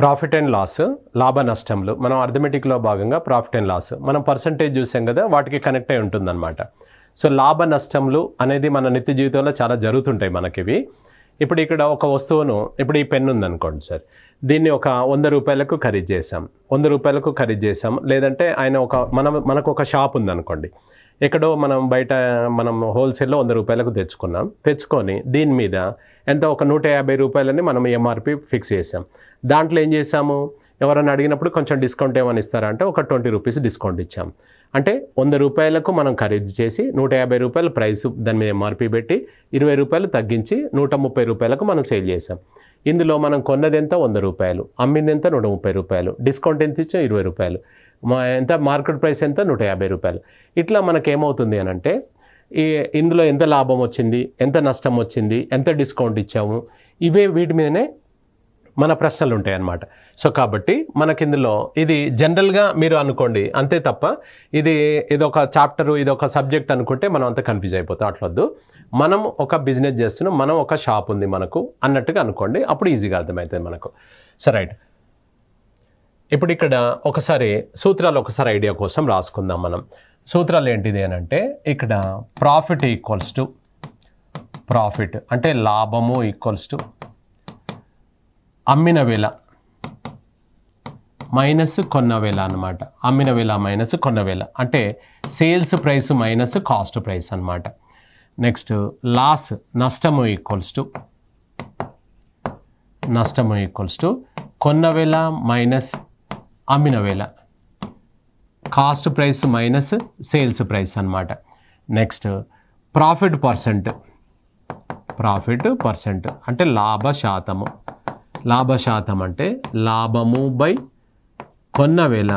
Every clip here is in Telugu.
ప్రాఫిట్ అండ్ లాస్ లాభ నష్టంలు మనం అర్థమెటిక్లో భాగంగా ప్రాఫిట్ అండ్ లాస్ మనం పర్సంటేజ్ చూసాం కదా వాటికి కనెక్ట్ అయి ఉంటుందన్నమాట. సో లాభ నష్టంలు అనేది మన నిత్య జీవితంలో చాలా జరుగుతుంటాయి మనకివి ఇప్పుడు ఇక్కడ ఒక వస్తువును ఇప్పుడు ఈ పెన్ ఉందనుకోండి సార్. దీన్ని ఒక వంద రూపాయలకు ఖరీదు చేసాం వంద రూపాయలకు ఖరీదు చేసాం లేదంటే ఆయన ఒక మనం మనకు ఒక షాప్ ఉందనుకోండి. ఎక్కడో మనం బయట మనం హోల్సేల్లో వంద రూపాయలకు తెచ్చుకున్నాం. తెచ్చుకొని దీని మీద ఎంత? ఒక నూట యాభై రూపాయలని మనం ఎంఆర్పి ఫిక్స్ చేసాం దాంట్లో ఏం చేసాము ఎవరైనా అడిగినప్పుడు కొంచెం డిస్కౌంట్ ఏమైనా ఇస్తారా అంటే ఒక ట్వంటీ రూపీస్ డిస్కౌంట్ ఇచ్చాం. అంటే వంద రూపాయలకు మనం ఖరీదు చేసి నూట యాభై రూపాయల ప్రైస్ దాని మీద ఎంఆర్పి పెట్టి ఇరవై రూపాయలు తగ్గించి నూట ముప్పై రూపాయలకు మనం సేల్ చేసాం ఇందులో మనం కొన్నది ఎంత? వంద రూపాయలు. అమ్మింది ఎంత? నూట ముప్పై రూపాయలు. డిస్కౌంట్ ఎంత ఇచ్చాం? ఇరవై రూపాయలు. మా ఎంత? మార్కెట్ ప్రైస్ ఎంత? నూట యాభై రూపాయలు. ఇట్లా మనకేమవుతుంది అని అంటే ఈ ఇందులో ఎంత లాభం వచ్చింది? ఎంత నష్టం వచ్చింది? ఎంత డిస్కౌంట్ ఇచ్చాము? ఇవే వీటి మీదనే మన ప్రశ్నలు ఉంటాయి అన్నమాట సో కాబట్టి మనకి ఇందులో ఇది జనరల్గా మీరు అనుకోండి అంతే తప్ప ఇది ఇదొక చాప్టరు ఇది ఒక సబ్జెక్ట్ అనుకుంటే మనం అంత కన్ఫ్యూజ్ అయిపోతాం అట్లొద్దు. మనం ఒక బిజినెస్ చేస్తున్నాం మనం ఒక షాప్ ఉంది మనకు అన్నట్టుగా అనుకోండి అప్పుడు ఈజీగా అర్థమవుతుంది మనకు. So right. ఇప్పుడు ఇక్కడ ఒకసారి సూత్రాలు ఒకసారి ఐడియా కోసం రాసుకుందాం మనం. సూత్రాలు ఏంటిది అని అంటే ఇక్కడ ప్రాఫిట్ ఈక్వల్స్ టు ప్రాఫిట్ అంటే లాభము ఈక్వల్స్ టు అమ్మిన వేల మైనస్ కొన్న వేల అనమాట అమ్మిన వేల మైనస్ కొన్న వేల అంటే sales price minus cost price అనమాట నెక్స్ట్ లాస్ నష్టము ఈక్వల్స్ టు. నష్టము ఈక్వల్స్ టు కొన్న వేల మైనస్ అమ్మిన వేల cost price minus sales price అనమాట next profit percent. Profit percent. అంటే లాభ శాతము లాభ శాతం అంటే లాభము బై కొన్న వేల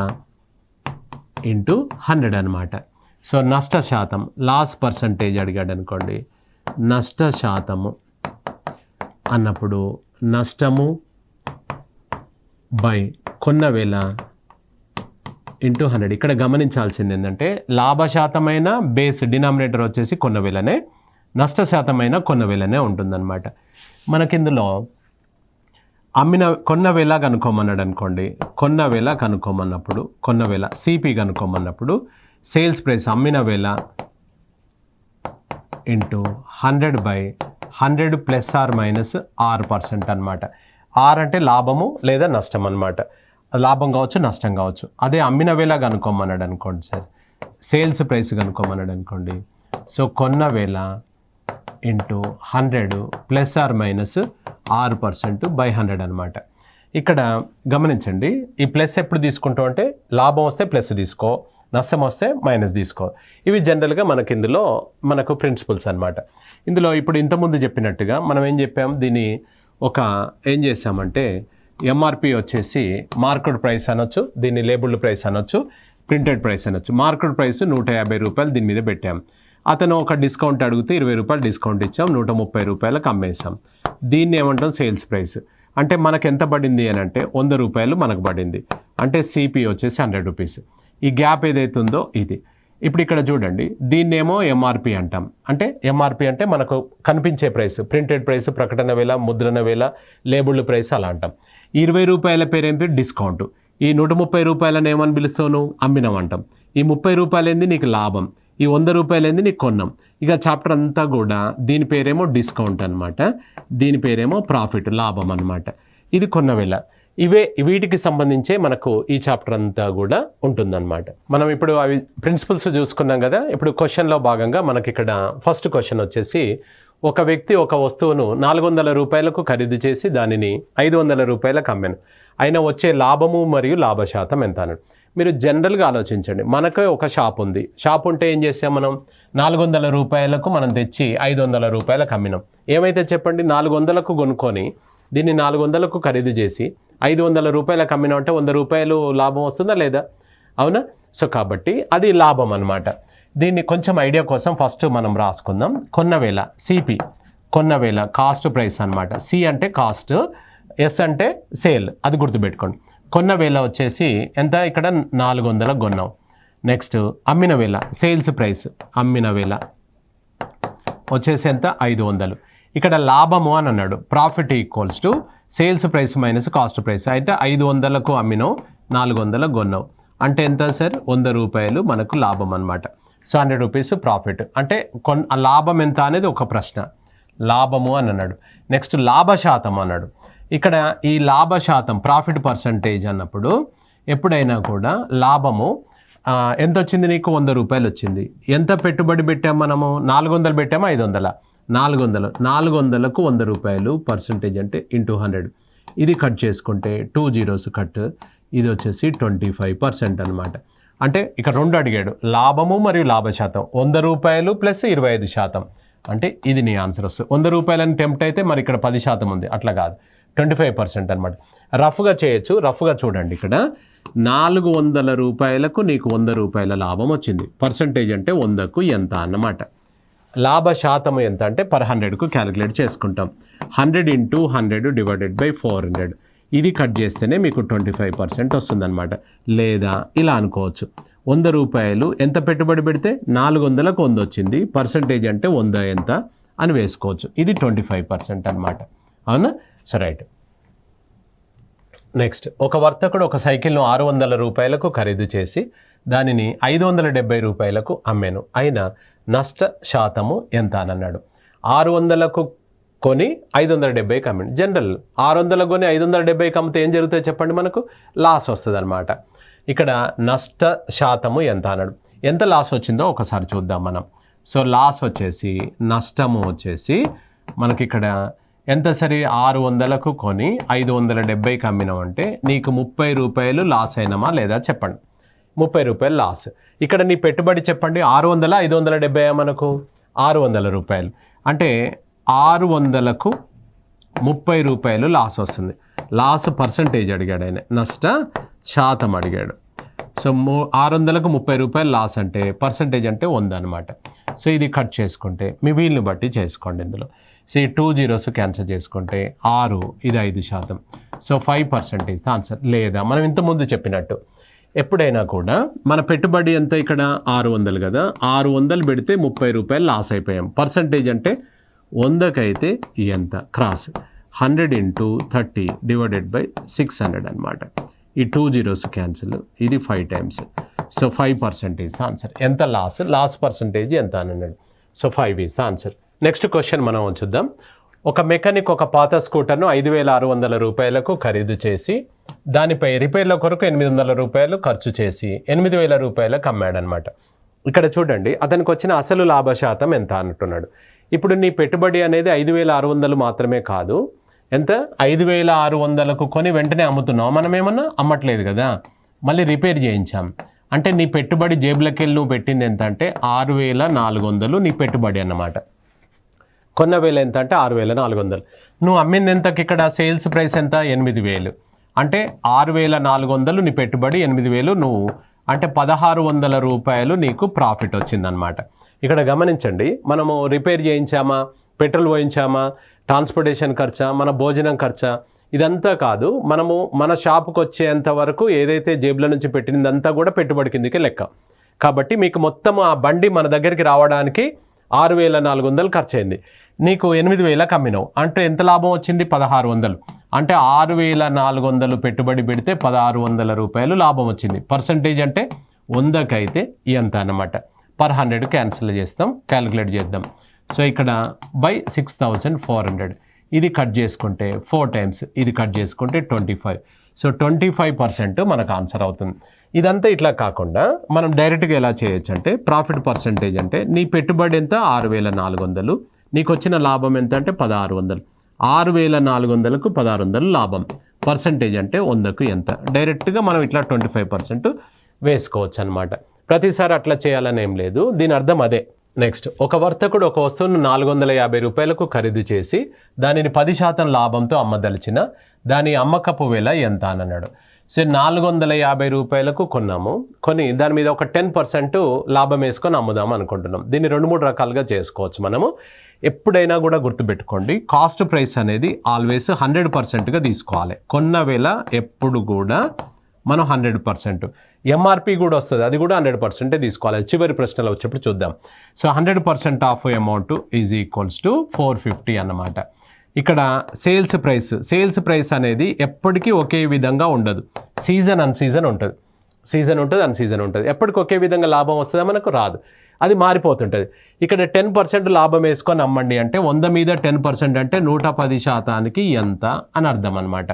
ఇంటూ హండ్రెడ్ అనమాట సో నష్ట శాతం లాస్ పర్సంటేజ్ అడిగాడు అనుకోండి నష్ట శాతము అన్నప్పుడు నష్టము బై కొన్న వేల ఇంటూ హండ్రెడ్. ఇక్కడ గమనించాల్సింది ఏంటంటే లాభ శాతమైన బేస్ డినామినేటర్ వచ్చేసి కొన్న వేలనే నష్ట శాతమైన కొన్న వేలనే ఉంటుందన్నమాట. మనకిందులో అమ్మిన కొన్న వేళ కనుక్కోమన్నాడు అనుకోండి. కొన్న వేళ కనుక్కోమన్నప్పుడు కొన్న వేళ సిపి కనుక్కోమన్నప్పుడు సేల్స్ ప్రైస్ అమ్మిన వేళ into hundred by hundred plus R minus ఆరు పర్సెంట్ అనమాట ఆర్ అంటే లాభము లేదా నష్టం అనమాట లాభం కావచ్చు నష్టం కావచ్చు. అదే అమ్మిన వేళ కనుక్కోమన్నాడు అనుకోండి సార్. సేల్స్ ప్రైస్ కనుక్కోమన్నాడు అనుకోండి. సో కొన్న వేళ into hundred plus R minus ఆరు పర్సెంట్ బై హండ్రెడ్ అనమాట ఇక్కడ గమనించండి ఈ ప్లస్ ఎప్పుడు తీసుకుంటాం అంటే లాభం వస్తే ప్లస్ తీసుకో నష్టం వస్తే మైనస్ తీసుకో. ఇవి జనరల్గా మనకి ఇందులో మనకు ప్రిన్సిపల్స్ అనమాట ఇందులో ఇప్పుడు ఇంతకుముందు చెప్పినట్టుగా మనం ఏం చెప్పాము దీన్ని ఒక ఏం చేసామంటే ఎంఆర్పి వచ్చేసి మార్కెట్ ప్రైస్ అనొచ్చు దీన్ని లేబుల్డ్ ప్రైస్ అనొచ్చు ప్రింటెడ్ ప్రైస్ అనొచ్చు. మార్కెట్ ప్రైస్ నూట యాభై రూపాయలు దీని మీద పెట్టాం. అతను ఒక డిస్కౌంట్ అడిగితే ఇరవై రూపాయలు డిస్కౌంట్ ఇచ్చాం నూట ముప్పై రూపాయలకు అమ్మేసాం దీన్ని ఏమంటాం సేల్స్ ప్రైస్. అంటే మనకు ఎంత పడింది అని అంటే వంద రూపాయలు మనకు పడింది. అంటే సిపి వచ్చేసి హండ్రెడ్ రూపీస్. ఈ గ్యాప్ ఏదైతే ఉందో ఇది. ఇప్పుడు ఇక్కడ చూడండి దీన్నేమో ఎంఆర్పి అంటాం. అంటే ఎంఆర్పి అంటే మనకు కనిపించే ప్రైస్ ప్రింటెడ్ ప్రైస్ ప్రకటన వేల ముద్రణ వేల లేబుల్ ప్రైస్ అలా అంటాం. ఇరవై రూపాయల పేరు ఏంటి డిస్కౌంట్. ఈ నూట ముప్పై రూపాయలను ఏమని పిలుస్తావు అమ్మినాం అంటాం. ఈ ముప్పై రూపాయలేంది నీకు లాభం ఈ వంద రూపాయలేంది నీకు కొన్నాం. ఇక చాప్టర్ అంతా కూడా దీని పేరేమో డిస్కౌంట్ అనమాట దీని పేరేమో ప్రాఫిట్ లాభం అనమాట ఇది కొన్న వేళ. ఇవే వీటికి సంబంధించే మనకు ఈ చాప్టర్ అంతా కూడా ఉంటుందన్నమాట. మనం ఇప్పుడు అవి ప్రిన్సిపల్స్ చూసుకున్నాం కదా ఇప్పుడు క్వశ్చన్లో భాగంగా మనకి ఇక్కడ ఫస్ట్ క్వశ్చన్ వచ్చేసి ఒక వ్యక్తి ఒక వస్తువును నాలుగు వందల రూపాయలకు ఖరీదు చేసి దానిని ఐదు వందల రూపాయలకు అమ్మాను. అయినా వచ్చే లాభము మరియు లాభ శాతం ఎంత అన్నాడు. మీరు జనరల్గా ఆలోచించండి. మనకే ఒక షాప్ ఉంది. షాప్ ఉంటే ఏం చేసాం మనం? నాలుగు వందల రూపాయలకు మనం తెచ్చి ఐదు వందల రూపాయలకు అమ్మినాం ఏమైతే చెప్పండి? నాలుగు వందలకు కొనుక్కొని దీన్ని నాలుగు వందలకు ఖరీదు చేసి ఐదు వందల రూపాయలకు అమ్మినా అంటే వంద రూపాయలు లాభం వస్తుందా లేదా? అవునా? సో కాబట్టి అది లాభం అన్నమాట. దీన్ని కొంచెం ఐడియా కోసం ఫస్ట్ మనం రాసుకుందాం. కొన్నవేళ సిపి కొన్నవేళ కాస్ట్ ప్రైస్ అన్నమాట. సి అంటే కాస్ట్ ఎస్ అంటే సేల్. అది గుర్తుపెట్టుకోండి. కొన్న వేళ వచ్చేసి ఎంత? ఇక్కడ నాలుగు వందలకు కొన్నాం నెక్స్ట్ అమ్మిన వేళ సేల్స్ ప్రైస్ అమ్మిన వేళ వచ్చేసి ఎంత? ఐదు వందలు. ఇక్కడ లాభము అని అన్నాడు. Profit equals to sales price minus cost price అయితే ఐదు వందలకు అమ్మినావు నాలుగు వందలకు కొన్నావు అంటే ఎంత సార్? వంద రూపాయలు మనకు లాభం అనమాట సో హండ్రెడ్ రూపీస్ ప్రాఫిట్ అంటే కొన్ ఆ లాభం ఎంత అనేది ఒక ప్రశ్న. లాభము అని అన్నాడు. నెక్స్ట్ లాభ శాతం అన్నాడు. ఇక్కడ ఈ లాభ శాతం ప్రాఫిట్ పర్సంటేజ్ అన్నప్పుడు ఎప్పుడైనా కూడా లాభము ఎంత వచ్చింది నీకు? వంద రూపాయలు వచ్చింది. ఎంత పెట్టుబడి పెట్టాం మనము? నాలుగు వందలు పెట్టాము? ఐదు వందల. నాలుగు వందలు. నాలుగు వందలకు వంద రూపాయలు పర్సంటేజ్ అంటే ఇంటూ హండ్రెడ్ ఇది కట్ చేసుకుంటే టూ జీరోస్ కట్ ఇది వచ్చేసి ట్వంటీ ఫైవ్ పర్సెంట్ అనమాట అంటే ఇక్కడ రెండు అడిగాడు. లాభము మరియు లాభ శాతం. వంద రూపాయలు ప్లస్ ఇరవై ఐదు శాతం. అంటే ఇది నీ ఆన్సర్ వస్తుంది. వంద రూపాయలని టెంప్ట్ అయితే మరి ఇక్కడ పది శాతం ఉంది. అట్లా కాదు. ట్వంటీ ఫైవ్ పర్సెంట్ అనమాట రఫ్గా చేయొచ్చు రఫ్గా చూడండి ఇక్కడ. నాలుగు వందల రూపాయలకు నీకు వంద రూపాయల లాభం వచ్చింది. పర్సంటేజ్ అంటే వందకు ఎంత అన్నమాట. లాభ శాతం ఎంత అంటే పర్ హండ్రెడ్కు క్యాలిక్యులేట్ చేసుకుంటాం. Hundred into hundred divided by four hundred. ఇది కట్ చేస్తేనే మీకు ట్వంటీ ఫైవ్ పర్సెంట్ వస్తుందన్నమాట. లేదా ఇలా అనుకోవచ్చు. వంద రూపాయలు ఎంత పెట్టుబడి పెడితే నాలుగు వందలకు వంద వచ్చింది. పర్సంటేజ్ అంటే వంద ఎంత అని వేసుకోవచ్చు. ఇది ట్వంటీ ఫైవ్ పర్సెంట్ అనమాట అవునా? So right. నెక్స్ట్ ఒక వర్తకుడు ఒక సైకిల్ను ఆరు వందల రూపాయలకు ఖరీదు చేసి దానిని ఐదు వందల డెబ్బై రూపాయలకు అమ్మాను. అయినా నష్ట శాతము ఎంత అని అన్నాడు ఆరు వందలకు కొని ఐదు వందల డెబ్బైకి అమ్మాడు. జనరల్ ఆరు వందలకు కొని ఐదు వందల డెబ్బైకి అమ్మితే ఏం జరుగుతుందో చెప్పండి మనకు? లాస్ వస్తుంది అనమాట ఇక్కడ నష్ట శాతము ఎంత అన్నాడు ఎంత లాస్ వచ్చిందో ఒకసారి చూద్దాం మనం. సో లాస్ వచ్చేసి నష్టము వచ్చేసి మనకి ఇక్కడ ఎంత సరే? ఆరు వందలకు కొని ఐదు వందల డెబ్బైకి అమ్మినామంటే నీకు ముప్పై రూపాయలు లాస్ అయినామా లేదా చెప్పండి. ముప్పై రూపాయలు లాస్. ఇక్కడ నీ పెట్టుబడి చెప్పండి ఆరు వందల ఐదు వందల డెబ్బై మనకు? ఆరు వందల రూపాయలు. అంటే ఆరు వందలకు ముప్పై రూపాయలు లాస్ వస్తుంది. లాస్ పర్సంటేజ్ అడిగాడు ఆయన. నష్ట శాతం అడిగాడు. సో మూ ఆరు వందలకు ముప్పై రూపాయలు లాస్ అంటే పర్సంటేజ్ అంటే వంద అనమాట సో ఇది కట్ చేసుకుంటే మీ వీలుని బట్టి చేసుకోండి ఇందులో. సో ఈ టూ జీరోస్ క్యాన్సిల్ చేసుకుంటే ఆరు ఇది ఐదు శాతం. So five percentage answer. లేదా మనం ఇంతకుముందు చెప్పినట్టు ఎప్పుడైనా కూడా మన పెట్టుబడి ఎంత ఇక్కడ? ఆరు వందలు కదా. ఆరు వందలు పెడితే ముప్పై రూపాయలు లాస్ అయిపోయాం. పర్సంటేజ్ అంటే వందకైతే ఎంత? Cross. Hundred into thirty divided by six hundred అనమాట ఈ టూ జీరోస్ క్యాన్సిల్. ఇది five times. So five percentage answer. ఎంత లాస్? లాస్ పర్సంటేజ్ ఎంత అని అన్నాడు. So five is answer. Next question మనం చూద్దాం ఒక మెకానిక్ ఒక పాత స్కూటర్ను ఐదు వేల ఆరు వందల రూపాయలకు ఖరీదు చేసి దానిపై రిపేర్ల కొరకు ఎనిమిది వందల రూపాయలు ఖర్చు చేసి ఎనిమిది వేల రూపాయలకు అమ్మాడనమాట. ఇక్కడ చూడండి అతనికి వచ్చిన అసలు లాభ శాతం ఎంత అంటున్నాడు. ఇప్పుడు నీ పెట్టుబడి అనేది ఐదు వేల ఆరు వందలు మాత్రమే కాదు ఎంత? ఐదు వేల ఆరు వందలకు కొని వెంటనే అమ్ముతున్నావు. మనం ఏమన్నా అమ్మట్లేదు కదా. మళ్ళీ రిపేర్ చేయించాం. అంటే నీ పెట్టుబడి జేబులకెళ్ళి నువ్వు పెట్టింది ఎంత అంటే ఆరు వేల నాలుగు వందలు నీ పెట్టుబడి అన్నమాట. కొన్న వేలు ఎంత అంటే ఆరు వేల నాలుగు వందలు. నువ్వు అమ్మింది ఎంతకి ఇక్కడ? సేల్స్ ప్రైస్ ఎంత? ఎనిమిది వేలు. అంటే ఆరు వేల నాలుగు వందలు నీ పెట్టుబడి ఎనిమిది వేలు నువ్వు. అంటే పదహారు వందల రూపాయలు నీకు ప్రాఫిట్ వచ్చిందనమాట ఇక్కడ గమనించండి మనము రిపేర్ చేయించామా? పెట్రోల్ పోయించామా? ట్రాన్స్పోర్టేషన్ ఖర్చా? మన భోజనం ఖర్చా? ఇదంతా కాదు మనము మన షాపుకు వచ్చేంత వరకు ఏదైతే జేబుల నుంచి పెట్టినదంతా కూడా పెట్టుబడి కిందకే లెక్క. కాబట్టి మీకు మొత్తం ఆ బండి మన దగ్గరికి రావడానికి ఆరు వేల నాలుగు వందలు ఖర్చు అయింది నీకు ఎనిమిది వేలకు అమ్మినావు అంటే ఎంత లాభం వచ్చింది? పదహారు వందలు. అంటే ఆరు వేల నాలుగు వందలు పెట్టుబడి పెడితే పదహారు వందల రూపాయలు లాభం వచ్చింది. పర్సంటేజ్ అంటే వందకైతే ఎంత అన్నమాట. పర్ హండ్రెడ్ క్యాన్సిల్ చేస్తాం క్యాలిక్యులేట్ చేద్దాం. సో ఇక్కడ by six thousand four hundred ఇది కట్ చేసుకుంటే ఫోర్ టైమ్స్ ఇది కట్ చేసుకుంటే twenty five so twenty five percent మనకు ఆన్సర్ అవుతుంది. ఇదంతా ఇట్లా కాకుండా మనం డైరెక్ట్గా ఎలా చేయొచ్చు అంటే ప్రాఫిట్ పర్సంటేజ్ అంటే నీ పెట్టుబడి ఎంత? ఆరు వేల నాలుగు వందలు. నీకు వచ్చిన లాభం ఎంత అంటే పదహారు వందలు. ఆరు వేల నాలుగు వందలకు పదహారు వందలు లాభం. పర్సంటేజ్ అంటే వందకు ఎంత? డైరెక్ట్గా మనం ఇట్లా ట్వంటీ ఫైవ్ పర్సెంట్ వేసుకోవచ్చు అనమాట ప్రతిసారి అట్లా చేయాలని ఏం లేదు. దీని అర్థం అదే. నెక్స్ట్ ఒక వర్తకుడు ఒక వస్తువును నాలుగు వందల యాభై రూపాయలకు ఖరీదు చేసి దానిని పది శాతం లాభంతో అమ్మదలిచిన దాని అమ్మకపు వేల ఎంత అని అన్నాడు సో నాలుగు వందల యాభై రూపాయలకు కొన్నాము. కొని దాని మీద ఒక టెన్ పర్సెంట్ లాభం వేసుకొని అమ్ముదాం అనుకుంటున్నాం. దీన్ని రెండు మూడు రకాలుగా చేసుకోవచ్చు మనము. ఎప్పుడైనా కూడా గుర్తుపెట్టుకోండి కాస్ట్ ప్రైస్ అనేది ఆల్వేస్ హండ్రెడ్ పర్సెంట్గా తీసుకోవాలి. కొన్న వేళ ఎప్పుడు కూడా మనం హండ్రెడ్ పర్సెంట్ ఎంఆర్పి కూడా వస్తుంది అది కూడా హండ్రెడ్ పర్సెంటే తీసుకోవాలి. చివరి ప్రశ్నలో వచ్చేప్పుడు చూద్దాం. So hundred percent of amount is equals to four fifty అన్నమాట. ఇక్కడ సేల్స్ ప్రైస్ సేల్స్ ప్రైస్ అనేది ఎప్పటికీ ఒకే విధంగా ఉండదు. సీజన్ అన్ సీజన్ ఉంటుంది. సీజన్ ఉంటుంది అన్ సీజన్ ఉంటుంది. ఎప్పటికి ఒకే విధంగా లాభం వస్తుందా? మనకు రాదు. అది మారిపోతుంటుంది. ఇక్కడ టెన్ పర్సెంట్ లాభం వేసుకొని అమ్మండి అంటే వంద మీద టెన్ పర్సెంట్ అంటే నూట పది శాతానికి ఎంత అని అర్థం అనమాట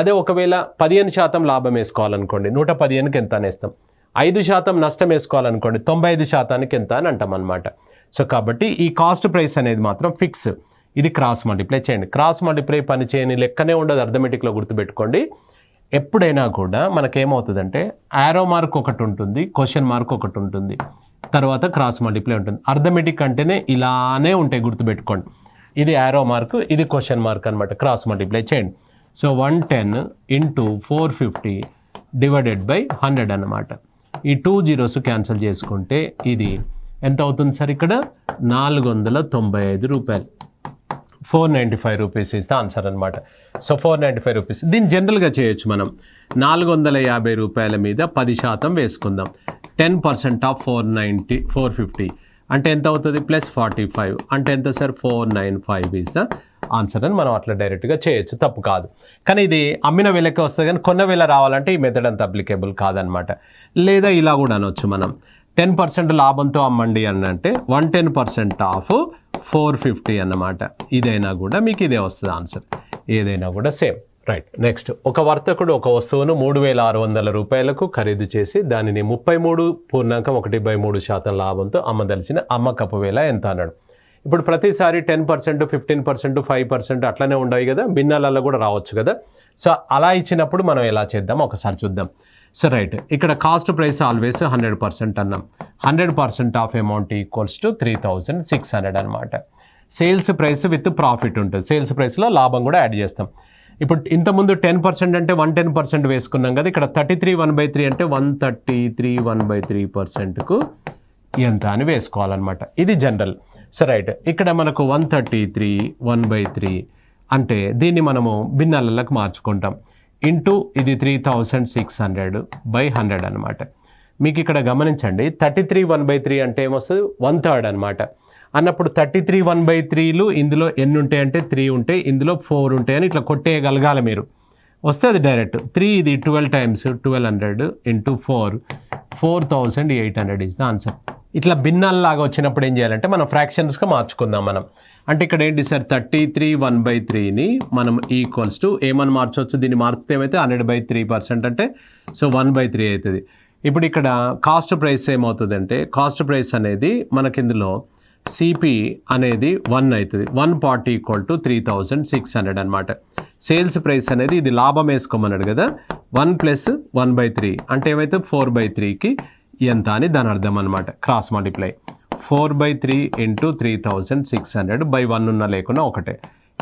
అదే ఒకవేళ పదిహేను శాతం లాభం వేసుకోవాలనుకోండి నూట పదిహేనుకి ఎంత అనేస్తాం. ఐదు శాతం నష్టం వేసుకోవాలనుకోండి తొంభై ఐదు శాతానికి ఎంత అని అంటాం అనమాట సో కాబట్టి ఈ కాస్ట్ ప్రైస్ అనేది మాత్రం ఫిక్స్. ఇది క్రాస్ మల్టిప్లై చేయండి. క్రాస్ మల్టిప్లై పని చేయని లెక్కనే ఉండదు అర్థమెటిక్లో గుర్తుపెట్టుకోండి. ఎప్పుడైనా కూడా మనకేమవుతుందంటే యారో మార్క్ ఒకటి ఉంటుంది క్వశ్చన్ మార్క్ ఒకటి ఉంటుంది. తర్వాత క్రాస్ మల్టిప్లై ఉంటుంది. అర్థమెటిక్ అంటేనే ఇలానే ఉంటాయి గుర్తుపెట్టుకోండి. ఇది యారో మార్క్ ఇది క్వశ్చన్ మార్క్ అనమాట క్రాస్ మల్టిప్లై చేయండి. So one ten into four fifty divided by hundred అన్నమాట. ఈ టూ జీరోస్ క్యాన్సిల్ చేసుకుంటే ఇది ఎంత అవుతుంది సార్ ఇక్కడ? నాలుగు వందల తొంభై ఐదు రూపాయలు. Four ninety five rupees is the answer అనమాట so four ninety five rupees దీన్ని జనరల్గా చేయొచ్చు మనం. నాలుగు వందల యాభై రూపాయల మీద పది శాతం వేసుకుందాం. Ten percent of four ninety four fifty అంటే ఎంత అవుతుంది? ప్లస్ ఫార్టీ ఫైవ్ అంటే ఎంత sir four nine five is the answer అని మనం అట్లా డైరెక్ట్గా చేయొచ్చు. తప్పు కాదు. కానీ ఇది అమ్మిన వేలకే వస్తుంది కానీ కొన్న వేల రావాలంటే ఈ మెథడ్ అంత అప్లికేబుల్ కాదనమాట. లేదా ఇలా కూడా అనొచ్చు మనం. టెన్ పర్సెంట్ లాభంతో అమ్మండి అని అంటే one ten percent of four fifty అన్నమాట. ఇదైనా కూడా మీకు ఇదే వస్తుంది ఆన్సర్ ఏదైనా కూడా సేమ్ రైట్ నెక్స్ట్ ఒక వర్తకుడు ఒక వస్తువును మూడు వేల ఆరు వందల రూపాయలకు ఖరీదు చేసి దానిని ముప్పై మూడు పూర్ణాంకం ఒకటి బై మూడు శాతం లాభంతో అమ్మదలిచిన అమ్మకపు వేల ఎంత అన్నాడు. ఇప్పుడు ప్రతిసారి ten percent fifteen percent five percent అట్లనే ఉండవు కదా. భిన్నాలలో కూడా రావచ్చు కదా. సో అలా ఇచ్చినప్పుడు మనం ఎలా చేద్దాం? ఒకసారి చూద్దాం. సో రైట్ ఇక్కడ cost price always hundred percent అన్నాం. Hundred percent of amount equals to three thousand six hundred అనమాట సేల్స్ ప్రైస్ విత్ ప్రాఫిట్ ఉంటుంది. సేల్స్ ప్రైస్లో లాభం కూడా యాడ్ చేస్తాం. ఇప్పుడు ఇంతకుముందు టెన్ పర్సెంట్ అంటే వన్ టెన్ పర్సెంట్ వేసుకున్నాం కదా ఇక్కడ thirty three one by three అంటే one thirty three one by three పర్సెంట్కు ఎంత అని వేసుకోవాలన్నమాట. ఇది జనరల్ సో రైట్ ఇక్కడ మనకు one thirty three one by three అంటే దీన్ని మనము భిన్నాలకు మార్చుకుంటాం. ఇంటూ ఇది three thousand six hundred by hundred అనమాట మీకు ఇక్కడ గమనించండి thirty three one by three అంటే ఏమొస్తుంది? వన్ థర్డ్ అనమాట అన్నప్పుడు థర్టీ త్రీ వన్ బై త్రీలు ఇందులో ఎన్ని ఉంటాయంటే త్రీ ఉంటాయి ఇందులో ఫోర్ ఉంటాయి అని ఇట్లా కొట్టేయగలగాలి మీరు. వస్తుంది డైరెక్ట్ త్రీ ఇది twelve times twelve hundred into four four thousand eight hundred is the answer. ఇట్లా భిన్నాల్లాగా వచ్చినప్పుడు ఏం చేయాలంటే మనం ఫ్రాక్షన్స్గా మార్చుకుందాం మనం. అంటే ఇక్కడ ఏంటి sir thirty three one by త్రీని మనం ఈక్వల్స్ టు ఏమని మార్చవచ్చు దీన్ని మార్చితే ఏమైతే హండ్రెడ్ బై త్రీ పర్సెంట్ అంటే సో వన్ బై త్రీ అవుతుంది. ఇప్పుడు ఇక్కడ కాస్ట్ ప్రైస్ ఏమవుతుందంటే కాస్ట్ ప్రైస్ అనేది మనకి ఇందులో సిపి అనేది వన్ అవుతుంది. One forty equal to three thousand six hundred అనమాట సేల్స్ ప్రైస్ అనేది ఇది లాభం వేసుకోమన్నాడు కదా. One plus one by three అంటే ఏమైతే ఫోర్ బై త్రీకి ఎంత అని దాని అర్థం అనమాట cross multiply four by three into three thousand six hundred by one ఉన్న లేకుండా ఒకటే.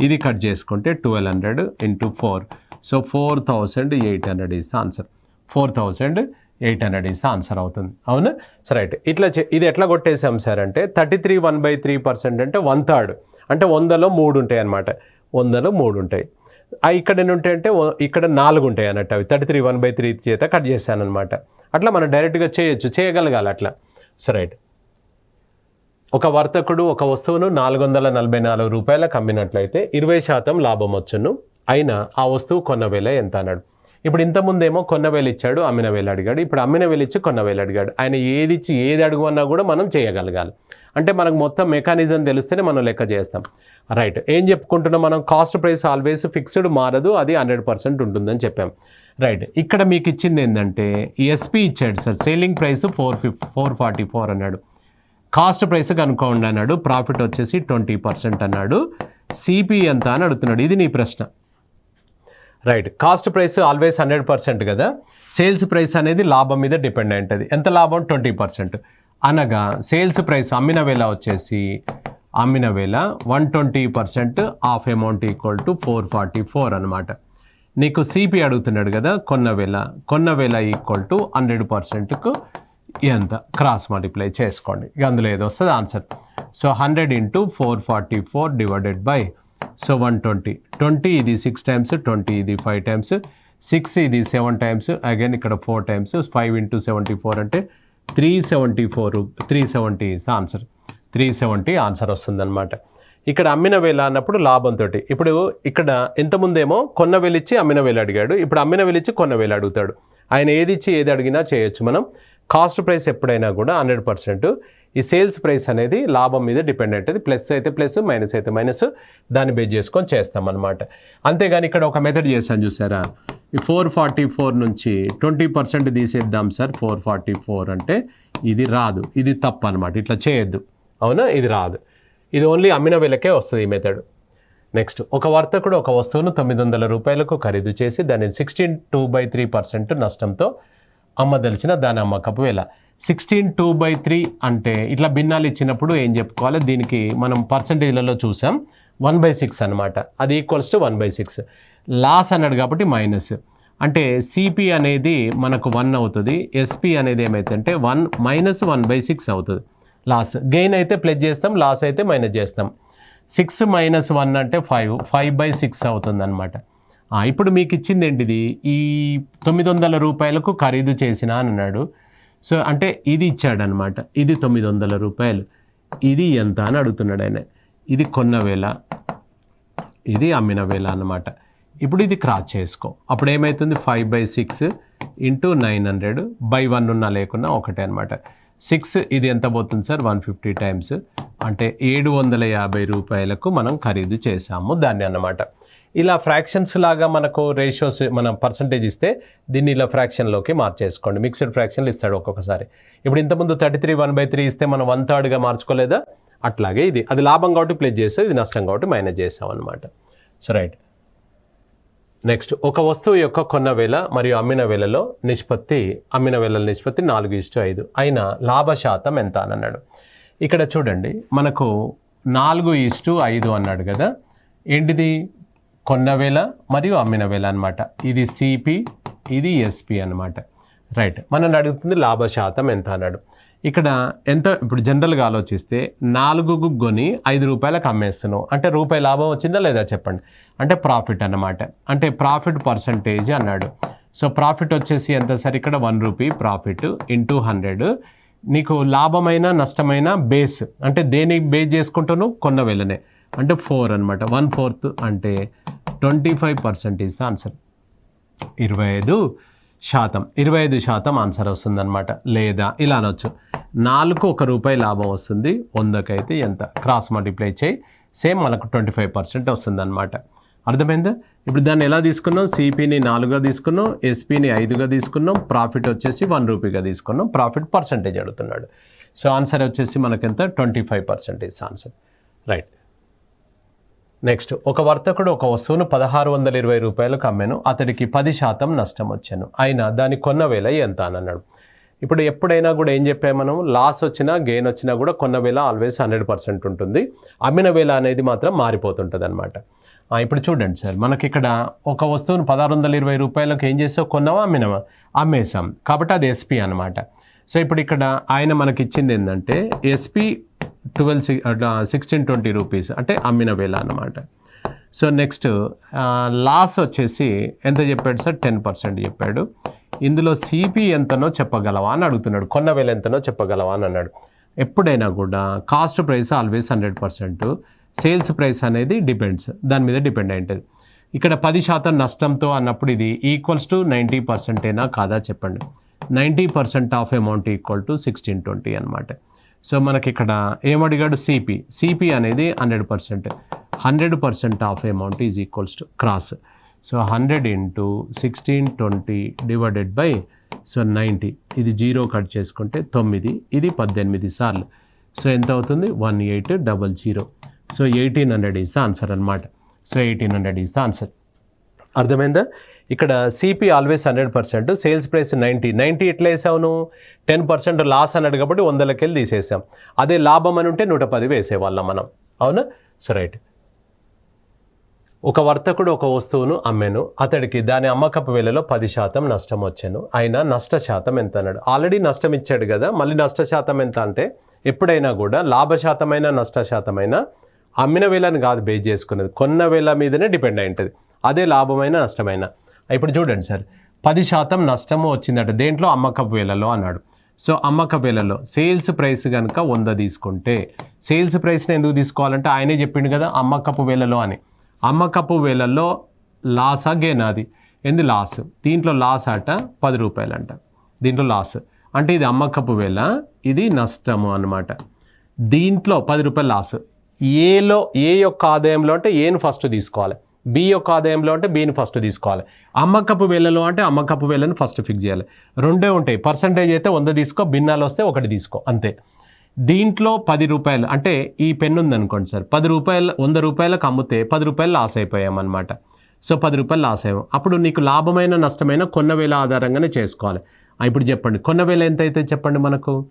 ఇది కట్ చేసుకుంటే twelve hundred into four so four thousand eight hundred is the answer four thousand eight hundred ఇస్తే ఆన్సర్ అవుతుంది. అవునా? సరే రైట్ ఇట్లా చే- ఇది ఎట్లా కొట్టేసాం సార్ అంటే thirty three one by three percent అంటే వన్ థర్డ్. అంటే వందలో మూడు ఉంటాయి అనమాట వందలో మూడు ఉంటాయి. ఇక్కడ ఎన్ని ఉంటాయి అంటే ఇక్కడ నాలుగు ఉంటాయి అన్నట్టు అవి. Thirty three one by three చేత కట్ చేశాను అనమాట అట్లా మనం డైరెక్ట్గా చేయొచ్చు చేయగలగాలి అట్లా. సరే రైట్ ఒక వర్తకుడు ఒక వస్తువును నాలుగు వందల నలభై నాలుగు రూపాయలకు అమ్మినట్లయితే ఇరవై శాతం లాభం వచ్చును. అయినా ఆ వస్తువు కొన్న వేల ఎంత అన్నాడు? ఇప్పుడు ఇంతకుముందేమో కొన్నవేలు ఇచ్చాడు అమ్మిన వేలు అడిగాడు. ఇప్పుడు అమ్మిన వేలు ఇచ్చి కొన్నవేలు అడిగాడు. ఆయన ఏది ఇచ్చి ఏది అడుగుమన్నా కూడా మనం చేయగలగాలి. అంటే మనకు మొత్తం మెకానిజం తెలిస్తేనే మనం లెక్క చేస్తాం. రైట్. ఏం చెప్పుకుంటున్నాం మనం? కాస్ట్ ప్రైస్ ఆల్వేస్ ఫిక్స్డ్ మారదు అది హండ్రెడ్ పర్సెంట్ ఉంటుందని చెప్పాం. రైట్. ఇక్కడ మీకు ఇచ్చింది ఏంటంటే ఎస్పీ ఇచ్చాడు సార్ సేలింగ్ ప్రైస్ ఫోర్ ఫిఫ్ ఫోర్ ఫార్టీ ఫోర్ అన్నాడు. కాస్ట్ ప్రైస్ కనుక్కోండి అన్నాడు ప్రాఫిట్ వచ్చేసి ట్వంటీ పర్సెంట్ అన్నాడు. సిపి ఎంత అని అడుగుతున్నాడు. ఇది నీ ప్రశ్న. Right cost price always hundred percent కదా. సేల్స్ ప్రైస్ అనేది లాభం మీద డిపెండ్ అయి ఉంటుంది. ఎంత లాభం? ట్వంటీ పర్సెంట్ అనగా సేల్స్ ప్రైస్ అమ్మిన వేళ వచ్చేసి అమ్మిన వేళ one twenty percent of amount equal to four forty four అనమాట నీకు సిపి అడుగుతున్నాడు కదా కొన్న వేళ. కొన్న వేళ ఈక్వల్ టు హండ్రెడ్ పర్సెంట్కు ఎంత? క్రాస్ మల్టిప్లై చేసుకోండి. ఇక అందులో ఏదో వస్తుంది answer so hundred into four forty four divided by so one twenty twenty ఇది సిక్స్ టైమ్స్ ట్వంటీ ఇది ఫైవ్ టైమ్స్ సిక్స్ ఇది సెవెన్ టైమ్స్ అగైన్ ఇక్కడ four times five into seventy four అంటే three seventy four three seventy is answer three seventy answer వస్తుందన్నమాట. ఇక్కడ అమ్మిన వేల అన్నప్పుడు లాభంతో ఇప్పుడు ఇక్కడ ఇంతకుముందేమో కొన్న వేలిచ్చి అమ్మిన వేలు అడిగాడు. ఇప్పుడు అమ్మిన వేలిచ్చి కొన్న వేలు అడుగుతాడు. ఆయన ఏది ఇచ్చి ఏది అడిగినా చేయొచ్చు మనం. కాస్ట్ ప్రైస్ ఎప్పుడైనా కూడా హండ్రెడ్ పర్సెంట్ ఈ సేల్స్ ప్రైస్ అనేది లాభం మీద డిపెండ్ అవుతుంది ప్లస్ అయితే ప్లస్ మైనస్ అయితే మైనస్ దాన్ని బేస్ చేసుకొని చేస్తాం అనమాట అంతేగాని ఇక్కడ ఒక మెథడ్ చేశాను చూసారా? ఈ ఫోర్ ఫార్టీ ఫోర్ నుంచి ట్వంటీ పర్సెంట్ తీసేద్దాం సార్. ఫోర్ ఫార్టీ ఫోర్ అంటే ఇది రాదు. ఇది తప్పు అనమాట ఇట్లా చేయొద్దు. అవునా? ఇది రాదు. ఇది ఓన్లీ అమ్మిన వేలకే వస్తుంది ఈ మెథడ్. నెక్స్ట్ ఒక వర్తకుడు ఒక వస్తువును తొమ్మిది వందల రూపాయలకు ఖరీదు చేసి దాన్ని sixteen two by three percent నష్టంతో అమ్మదలిచిన దాని అమ్మకపు వేళ. సిక్స్టీన్ టూ బై త్రీ అంటే ఇట్లా భిన్నాలు ఇచ్చినప్పుడు ఏం చెప్పుకోవాలి? దీనికి మనం పర్సంటేజ్లలో చూసాం. వన్ బై సిక్స్ అనమాట అది equals to one by six. Loss అన్నాడు కాబట్టి మైనస్. అంటే సిపి అనేది మనకు వన్ అవుతుంది. ఎస్పి అనేది ఏమైతుందంటే one minus one by six అవుతుంది. లాస్. గెయిన్ అయితే ప్లస్ చేస్తాం లాస్ అయితే మైనస్ చేస్తాం. సిక్స్ మైనస్ వన్ అంటే ఫైవ్. ఫైవ్ బై సిక్స్ అవుతుంది అనమాట ఇప్పుడు మీకు ఇచ్చింది ఏంటిది? ఈ తొమ్మిది వందల రూపాయలకు ఖరీదు చేసిన అన్నాడు. సో అంటే ఇది ఇచ్చాడనమాట. ఇది తొమ్మిది వందల రూపాయలు. ఇది ఎంత అని అడుగుతున్నాడు ఆయన. ఇది కొన్న వేళ. ఇది అమ్మిన వేళ అనమాట ఇప్పుడు ఇది క్రాస్ చేసుకో. అప్పుడు ఏమవుతుంది five by six into nine hundred by one ఉన్నా లేకున్నా ఒకటే అనమాట సిక్స్ ఇది ఎంత పోతుంది సార్? One fifty times. అంటే ఏడు వందల యాభై రూపాయలకు మనం ఖరీదు చేసాము దాన్ని అన్నమాట. ఇలా ఫ్రాక్షన్స్ లాగా మనకు రేషియోస్ మనం పర్సంటేజ్ ఇస్తే దీన్ని ఇలా ఫ్రాక్షన్లోకి మార్చేసుకోండి. మిక్స్డ్ ఫ్రాక్షన్లు ఇస్తాడు ఒక్కొక్కసారి. ఇప్పుడు ఇంతకుముందు thirty three one by three ఇస్తే మనం వన్ థర్డ్గా మార్చుకోలేదా? అట్లాగే ఇది. అది లాభం కాబట్టి ప్లేస్ చేస్తాం ఇది నష్టం కాబట్టి మైనస్ చేసాం అనమాట సో రైట్ నెక్స్ట్ ఒక వస్తువు యొక్క కొన్న వేళ మరియు అమ్మిన వేలలో నిష్పత్తి అమ్మిన వేలల నిష్పత్తి నాలుగు ఇష్టు ఐదు. అయినా లాభ శాతం ఎంత అని అన్నాడు. ఇక్కడ చూడండి మనకు నాలుగు ఇష్టు ఐదు అన్నాడు కదా. ఏంటిది? కొన్న వేల మరియు అమ్మిన వేల అనమాట ఇది సిపి ఇది ఎస్పి అనమాట రైట్ మనం అడుగుతుంది లాభ శాతం ఎంత అన్నాడు. ఇక్కడ ఎంత ఇప్పుడు జనరల్గా ఆలోచిస్తే నాలుగుకు కొని ఐదు రూపాయలకు అమ్మేస్తున్నావు. అంటే రూపాయి లాభం వచ్చిందా లేదా చెప్పండి. అంటే ప్రాఫిట్ అన్నమాట. అంటే ప్రాఫిట్ పర్సంటేజ్ అన్నాడు. సో ప్రాఫిట్ వచ్చేసి ఎంత సార్? ఇక్కడ one rupee profit into hundred నీకు లాభమైన నష్టమైన బేస్ అంటే దేని బేస్ చేసుకుంటాను కొన్న వెళ్ళనే అంటే ఫోర్ అనమాట వన్ ఫోర్త్ అంటే twenty five percent is answer ఇరవై ఐదు శాతం. ఇరవై ఐదు శాతం ఆన్సర్ వస్తుందన్నమాట. లేదా ఇలా అనొచ్చు. నాలుగు ఒక రూపాయి లాభం వస్తుంది. వందకైతే ఎంత? క్రాస్ మల్టిప్లై చేయి. సేమ్ మనకు ట్వంటీ ఫైవ్ పర్సెంట్ వస్తుందన్నమాట. అర్థమైందా? ఇప్పుడు దాన్ని ఎలా తీసుకున్నాం? సిపిని నాలుగుగా తీసుకున్నాం. ఎస్పీని ఐదుగా తీసుకున్నాం. ప్రాఫిట్ వచ్చేసి వన్ రూపీగా తీసుకున్నాం. ప్రాఫిట్ పర్సంటేజ్ అడుగుతున్నాడు. సో ఆన్సర్ వచ్చేసి మనకెంత? Twenty five percentage answer right next ఒక వర్తకుడు ఒక వస్తువును పదహారు వందల ఇరవై రూపాయలకు అమ్మాను. అతడికి పది శాతం నష్టం వచ్చాను. అయినా దాని కొన్న వేల ఎంత అని అన్నాడు. ఇప్పుడు ఎప్పుడైనా కూడా ఏం చెప్పాము మనం? లాస్ వచ్చినా గెయిన్ వచ్చినా కూడా కొన్న వేల ఆల్వేస్ హండ్రెడ్ పర్సెంట్ ఉంటుంది. అమ్మిన వేళ అనేది మాత్రం మారిపోతుంటుంది అనమాట ఇప్పుడు చూడండి సార్ మనకి ఇక్కడ ఒక వస్తువును పదహారు వందల ఇరవై రూపాయలకు ఏం చేసావు? కొన్నావా? అమ్మినావా? అమ్మేసాం కాబట్టి అది ఎస్పీ అనమాట సో ఇప్పుడు ఇక్కడ ఆయన మనకి ఇచ్చింది ఏంటంటే SP twelve sixteen twenty rupees అంటే అమ్మిన వేల అన్నమాట. సో నెక్స్ట్ లాస్ వచ్చేసి ఎంత చెప్పాడు సార్? టెన్ పర్సెంట్ చెప్పాడు. ఇందులో సిపి ఎంతనో చెప్పగలవా అని అడుగుతున్నాడు. కొన్న వేల ఎంతనో చెప్పగలవా అని అన్నాడు. ఎప్పుడైనా కూడా cost price always hundred percent sales price అనేది డిపెండ్స్ దాని మీద డిపెండ్ అయి ఉంటుంది ఇక్కడ పది శాతం నష్టంతో అన్నప్పుడు ఇది ఈక్వల్స్ టు నైంటీ పర్సెంటేనా కాదా చెప్పండి. Ninety percent of amount equal to sixteen twenty అనమాట సో మనకి ఇక్కడ ఏమడిగాడు సిపి సిపి అనేది hundred percent. Hundred percent of amount is equals to cross so hundred into sixteen twenty divided by so ninety ఇది జీరో కట్ చేసుకుంటే తొమ్మిది. ఇది పద్దెనిమిది సార్లు. సో ఎంత అవుతుంది one eight double zero. So eighteen hundred is the answer అనమాట so eighteen hundred is the answer అర్థమైందా? ఇక్కడ CP always hundred percent sales price ninety ninety ఎట్లా వేసావును? టెన్ పర్సెంట్ లాస్ అన్నాడు కాబట్టి వందలకి వెళ్ళి తీసేసాం. అదే లాభం అని ఉంటే నూట పది వేసేవాళ్ళం మనం. అవునా? సో రైట్ ఒక వర్తకుడు ఒక వస్తువును అమ్మాను. అతడికి దాని అమ్మకపు వేలలో పది శాతం నష్టం వచ్చాను. అయినా నష్ట శాతం ఎంత అన్నాడు. ఆల్రెడీ నష్టం ఇచ్చాడు కదా మళ్ళీ నష్ట శాతం ఎంత అంటే ఎప్పుడైనా కూడా లాభశాతమైన నష్ట శాతమైన అమ్మిన వేళని కాదు బేస్ చేసుకున్నది. కొన్న వేళ మీదనే డిపెండ్ అయి ఉంటుంది. అదే లాభమైన నష్టమైన. ఇప్పుడు చూడండి సార్ పది శాతం నష్టము వచ్చిందట. దేంట్లో? అమ్మకపు వేలలో అన్నాడు. సో అమ్మక వేలలో సేల్స్ ప్రైస్ కనుక వంద తీసుకుంటే సేల్స్ ప్రైస్ని ఎందుకు తీసుకోవాలంటే ఆయనే చెప్పిండు కదా అమ్మకపు వేలలో అని. అమ్మకపు వేలలో లాసా గేనా అది? ఎందు లాస్? దీంట్లో లాస్ అట పది రూపాయలు అంట దీంట్లో లాస్. అంటే ఇది అమ్మకపు వేళ ఇది నష్టము అన్నమాట. దీంట్లో పది రూపాయలు లాస్. ఏలో ఏ యొక్క ఆదాయంలో అంటే ఏను ఫస్ట్ తీసుకోవాలి. బి యొక్క ఆదాయంలో అంటే బీని ఫస్ట్ తీసుకోవాలి. అమ్మకపు వేలలో అంటే అమ్మకపు వేలను ఫస్ట్ ఫిక్స్ చేయాలి. రెండే ఉంటాయి. పర్సంటేజ్ అయితే వంద తీసుకో భిన్నాలు వస్తే ఒకటి తీసుకో అంతే. దీంట్లో పది రూపాయలు అంటే ఈ పెన్ ఉందనుకోండి సార్ పది రూపాయలు వంద రూపాయలకు అమ్మితే పది రూపాయలు లాస్ అయిపోయామన్నమాట. సో పది రూపాయలు లాస్ అయ్యాం. అప్పుడు నీకు లాభమైన నష్టమైన కొన్న వేల ఆధారంగానే చేసుకోవాలి. ఇప్పుడు చెప్పండి. కొన్న వేల ఎంత అయితే చెప్పండి మనకు?